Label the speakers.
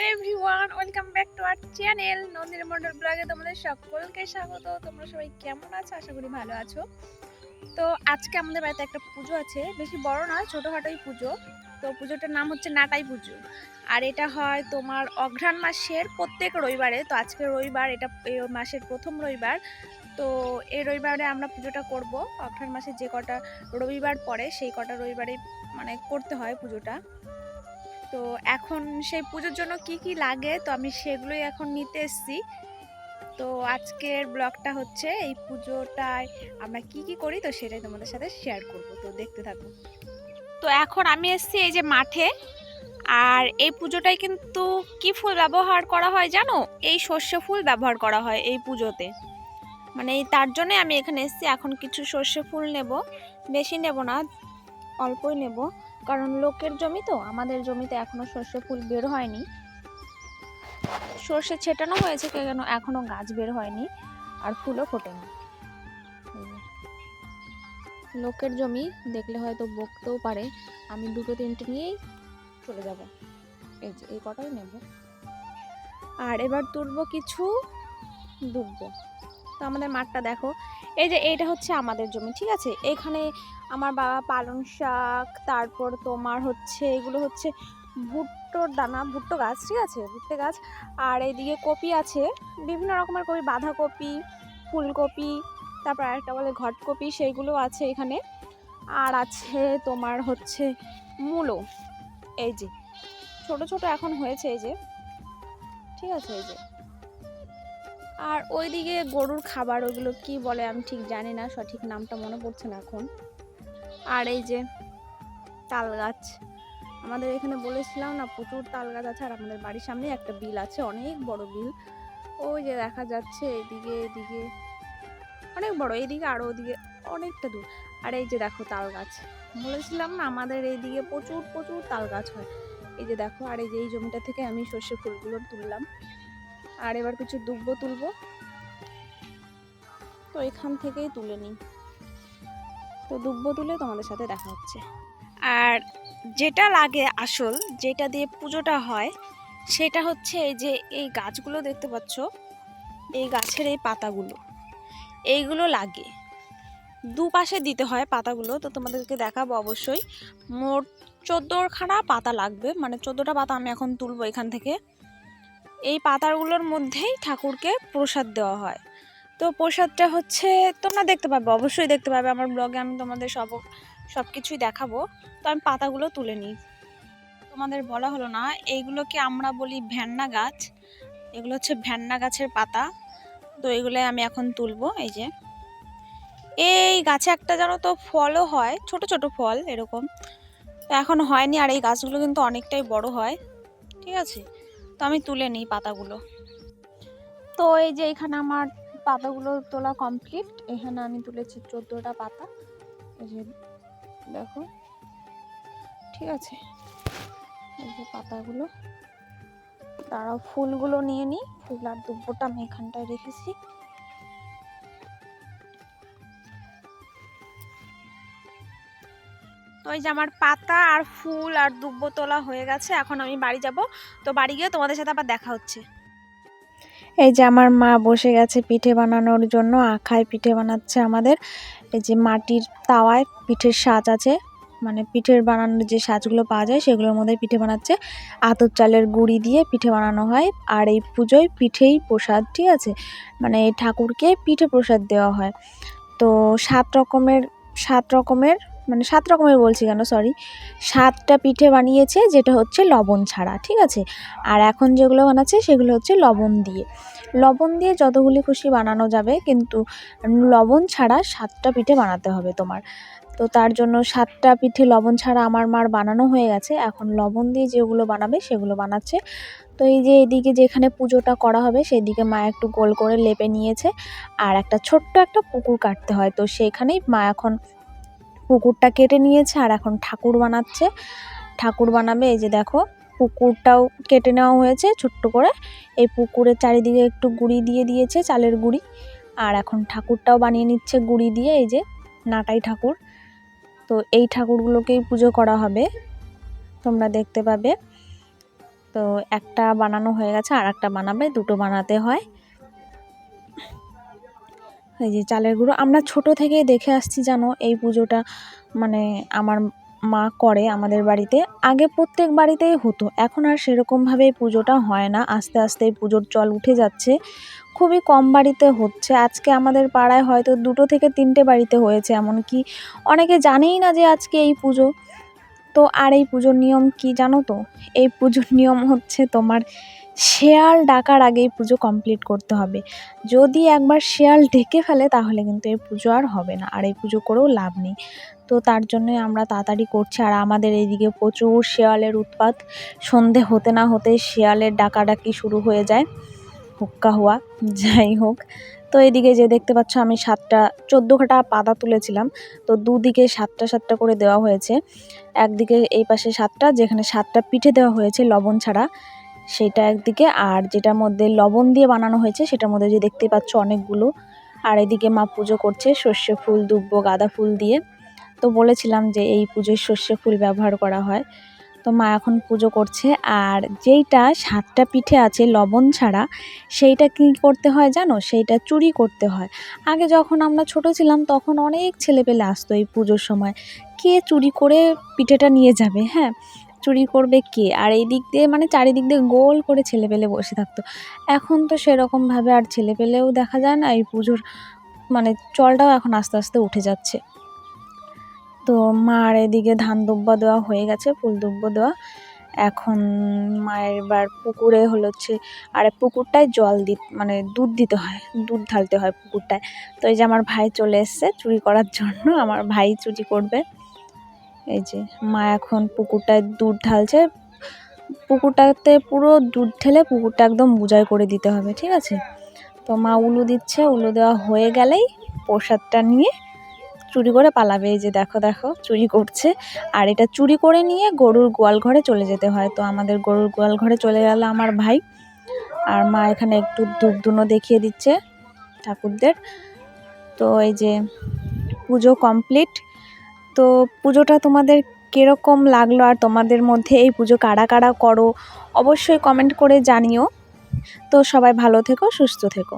Speaker 1: Hello everyone welcome back to our channel Nandini Mondal ব্লগে তোমাদের সকলকে স্বাগত। তোমরা সবাই কেমন আছো? আশা করি ভালো আছো। তো আজকে আমাদের বাড়িতে একটা পুজো আছে। বেশি বড় নয়, ছোটোখাটোই পুজো। তো পুজোটার নাম হচ্ছে নাটাই পুজো। আর এটা হয় তোমার অঘ্রাণ মাসের প্রত্যেক রবিবারে। তো আজকে রবিবার, এটা মাসের প্রথম রবিবার। তো এই রবিবারে আমরা পুজোটা করব। অঘ্রাণ মাসে যে কটা রবিবার পরে সেই কটা রবিবারে মানে করতে হয় পুজোটা। তো এখন সেই পুজোর জন্য কি কি লাগে? তো আমি সেগুলোই এখন নিতে এসেছি। তো আজকের ব্লগটা হচ্ছে এই পুজোটায় আমরা কি কি করি, তো সেটাই তোমাদের সাথে শেয়ার করব। তো দেখতে থাকো। তো এখন আমি এসেছি এই যে মাঠে। আর এই পুজোটায় কিন্তু কি ফুল ব্যবহার করা হয় জানো? এই সর্ষে ফুল ব্যবহার করা হয় এই পুজোতে। মানে এই তার জন্যে আমি এখানে এসেছি। এখন কিছু সর্ষে ফুল নেব। বেশি নেব না, অল্পই নেব। কারণ লোকের জমি তো, আমাদের জমিতে এখনও সর্ষে ফুল বের হয়নি। সর্ষে ছেটানো হয়েছে কেন এখনও গাছ বের হয়নি আর ফুলও ফোটেনি। লোকের জমি দেখলে হয়তো বকতেও পারে। আমি দুটো তিনটে নিয়েই চলে যাব। এই যে, এই কটাই নেব। আর এবার তুলবো কিছু ডুববো তো আমাদের মাঠটা দেখো। এই যে এইটা হচ্ছে আমাদের জমি, ঠিক আছে? এখানে আমার বাবা পালং শাক, তারপর তোমার হচ্ছে, এগুলো হচ্ছে ভুট্টোর দানা, ভুট্টো গাছ, ঠিক আছে? ভুট্টো গাছ। আর এইদিকে কপি আছে, বিভিন্ন রকমের কপি, বাঁধাকপি, ফুলকপি, তারপর আরেকটা বলে ঘটকপি, সেইগুলো আছে এখানে। আর আছে তোমার হচ্ছে মূলো। এই যে, ছোট ছোট এখন হয়েছে এই যে, ঠিক আছে? এই যে আর ওইদিকে গরুর খাবার ওগুলো কি বলে আমি ঠিক জানি না, সঠিক নামটা মনে পড়ছে না এখন। আর এই যে তাল গাছ, আমাদের এখানে বলেছিলাম না প্রচুর তাল গাছ আছে আর আমাদের বাড়ির সামনে একটা বিল আছে, অনেক বড় বিল। ওই যে দেখা যাচ্ছে এদিকে এদিকে, অনেক বড় এইদিকে আর ওদিকে অনেকটা দূর। আর এই যে দেখো তাল গাছ, বলেছিলাম না আমাদের এইদিকে প্রচুর প্রচুর তাল গাছ হয়। এই যে দেখো, আর এই যে এই জমিটা থেকে আমি সর্ষে ফুলগুলো তুললাম। আর এবার কিছু দুব্বো তুলব। তো এখান থেকেই তুলে নিই। তো দুব্বো তুলে তোমাদের সাথে দেখা হচ্ছে। আর যেটা লাগে আসল, যেটা দিয়ে পুজোটা হয়, সেটা হচ্ছে এই যে এই গাছগুলো দেখতে পাচ্ছ, এই গাছের এই পাতাগুলো। এইগুলো লাগে। দুপাশে দিতে হয় পাতাগুলো, তো তোমাদেরকে দেখাবো অবশ্যই। মোট চোদ্দোখানা পাতা লাগবে মানে চোদ্দোটা পাতা আমি এখন তুলবো এখান থেকে। এই পাতাগুলোর মধ্যেই ঠাকুরকে প্রসাদ দেওয়া হয়। তো প্রসাদটা হচ্ছে তোমরা দেখতে পাবে, অবশ্যই দেখতে পাবে। আমার ব্লগে আমি তোমাদের সব সব কিছুই দেখাবো। তো আমি পাতাগুলো তুলে নিই। তোমাদের বলা হলো না, এইগুলোকে আমরা বলি ভ্যান্না গাছ। এগুলো হচ্ছে ভ্যান্না গাছের পাতা। তো এগুলো আমি এখন তুলবো, এই যে। এই গাছে একটা জানো তো ফলও হয়, ছোট ছোট ফল এরকম। এখন হয়নি আর এই গাছগুলো কিন্তু অনেকটাই বড় হয়। ঠিক আছে? তো আমি তুলে নিই পাতাগুলো। তো এই যে এখানে আমার পাতাগুলো তোলা কমপ্লিট এখানে আমি তুলেছি চোদ্দোটা পাতা। এই যে দেখো, ঠিক আছে। এই যে পাতাগুলো তারাও ফুলগুলো নিয়ে নিই। ফুল আর দুব্বোটা আমি এখানটায় রেখেছি। এই যে আমার পাতা আর ফুল আর দুব্বো তোলা হয়ে গেছে, এখন আমি বাড়ি যাব। তো বাড়ি গিয়ে তোমাদের সাথে আবার দেখা হচ্ছে। এই যে আমার মা বসে গেছে পিঠে বানানোর জন্য, আখায় পিঠে বানাচ্ছে আমাদের। এই যে মাটির তাওয়ায় পিঠের সাজ আছে মানে পিঠের বানানোর যে সাজগুলো পাওয়া যায় সেগুলোর মধ্যে পিঠে বানাচ্ছে। আতর চালের গুঁড়ি দিয়ে পিঠে বানানো হয়, আর এই পুজোয় পিঠেই প্রসাদ, ঠিক আছে? মানে ঠাকুরকে পিঠে প্রসাদ দেওয়া হয়। তো সাত রকমের সাত রকমের মানে সাত রকমের বলছি কেন সরি সাতটা পিঠে বানিয়েছে, যেটা হচ্ছে লবণ ছাড়া, ঠিক আছে? আর এখন যেগুলো বানাচ্ছে, সেগুলো হচ্ছে লবণ দিয়ে। লবণ দিয়ে যতগুলি খুশি বানানো যাবে, কিন্তু লবণ ছাড়া সাতটা পিঠে বানাতে হবে তোমার। তো তার জন্য সাতটা পিঠে লবণ ছাড়া আমার মার বানানো হয়ে গেছে। এখন লবণ দিয়ে যেগুলো বানাবে, সেগুলো বানাচ্ছে। তো এই যে এদিকে যেখানে পুজোটা করা হবে, সেদিকে মা একটু গোল করে লেপে নিয়েছে। আর একটা ছোট্ট একটা পুকুর কাটতে হয়, তো সেখানেই মা এখন পুকুরটা কেটে নিয়েছে আর এখন ঠাকুর বানাচ্ছে। ঠাকুর বানাবে, এই যে দেখো, পুকুরটাও কেটে নেওয়া হয়েছে ছোট্ট করে। এই পুকুরের চারিদিকে একটু গুড়ি দিয়ে দিয়েছে, চালের গুড়ি। আর এখন ঠাকুরটাও বানিয়ে নিচ্ছে গুড়ি দিয়ে, এই যে নাটাই ঠাকুর। তো এই ঠাকুরগুলোকেই পুজো করা হবে, তোমরা দেখতে পাবে। তো একটা বানানো হয়ে গেছে আর একটা বানাবে, দুটো বানাতে হয়। এই যে চালের গুঁড়ো। আমরা ছোট থেকেই দেখে আসছি জানো, এই পুজোটা মানে আমার মা করে আমাদের বাড়িতে। আগে প্রত্যেক বাড়িতেই হতো, এখন আর সেরকমভাবে এই পুজোটা হয় না। আস্তে আস্তে এই পুজোর চল উঠে যাচ্ছে। খুবই কম বাড়িতে হচ্ছে। আজকে আমাদের পাড়ায় হয়তো দুটো থেকে তিনটে বাড়িতে হয়েছে এমনকি অনেকে জানেই না যে আজকে এই পুজো। তো আর এই পুজোর নিয়ম কি জানো তো? এই পুজোর নিয়ম হচ্ছে তোমার শেয়াল ডাকার আগেই পুজো কমপ্লিট করতে হবে। যদি একবার শেয়াল ডেকে ফেলে, তাহলে কিন্তু এই পুজো আর হবে না, আর এই পুজো করেও লাভ নেই। তো তার জন্যই আমরা তাড়াতাড়ি করছি, আর আমাদের এইদিকে প্রচুর শেয়ালের উৎপাত। সন্ধে হতে না হতে শেয়ালের ডাকাডাকি শুরু হয়ে যায়, হুক্কা হওয়া যাই হোক। তো এদিকে যে দেখতে পাচ্ছ, আমি সাতটা, চোদ্দ খাটা পাতা তুলেছিলাম। তো দুদিকে সাতটা সাতটা করে দেওয়া হয়েছে। একদিকে এই পাশে সাতটা, যেখানে সাতটা পিঠে দেওয়া হয়েছে লবণ ছাড়া। সেটা একদিকে, আর যেটার মধ্যে লবণ দিয়ে বানানো হয়েছে সেটার মধ্যে যে দেখতে পাচ্ছ অনেকগুলো। আর এদিকে মা পুজো করছে সর্ষে ফুল, দুব্বো, গাঁদা ফুল দিয়ে। তো বলেছিলাম যে এই পুজোয় সর্ষে ফুল ব্যবহার করা হয়। তো মা এখন পুজো করছে, আর যেইটা সাতটা পিঠে আছে লবণ ছাড়া, সেইটা কী করতে হয় জানো? সেইটা চুরি করতে হয়। আগে যখন আমরা ছোট ছিলাম, তখন অনেক ছেলেপেলে আসতো এই পুজোর সময়। কে চুরি করে পিঠেটা নিয়ে যাবে হ্যাঁ? চুরি করবে কে? আর এই দিক দিয়ে মানে চারিদিক দিয়ে গোল করে ছেলেপেলে বসে থাকতো। এখন তো সেরকমভাবে আর ছেলেপেলেও দেখা যায় না, এই পুজোর মানে চলটাও এখন আস্তে আস্তে উঠে যাচ্ছে। তো মার এদিকে ধান দুব্বা দেওয়া হয়ে গেছে, ফুল দুব্বা দেওয়া। এখন মায়ের বার পুকুরে হলো হচ্ছে, আর পুকুরটায় জল দি মানে দুধ দিতে হয়, দুধ ঢালতে হয় পুকুরটায়। তো এই যে আমার ভাই চলে এসছে চুরি করার জন্য, আমার ভাই চুরি করবে। এই যে মা এখন পুকুরটায় দুধ ঢালছে। পুকুরটাতে পুরো দুধ ঢেলে পুকুরটা একদম বুজাই করে দিতে হবে, ঠিক আছে? তো মা উলু দিচ্ছে, উলু দেওয়া হয়ে গেলেই প্রসাদটা নিয়ে চুরি করে পালাবে। এই যে দেখো দেখো, চুরি করছে। আর এটা চুরি করে নিয়ে গরুর গোয়াল ঘরে চলে যেতে হয়। তো আমাদের গরুর গোয়াল ঘরে চলে গেল আমার ভাই। আর মা এখানে একটু ধূপ দেখিয়ে দিচ্ছে ঠাকুরদের। তো এই যে পুজো কমপ্লিট। তো পুজোটা তোমাদের কীরকম লাগল আর তোমাদের মধ্যে এই পুজো কারা কারা করো? অবশ্যই কমেন্ট করে জানিও। তো সবাই ভালো থেকো, সুস্থ থেকো।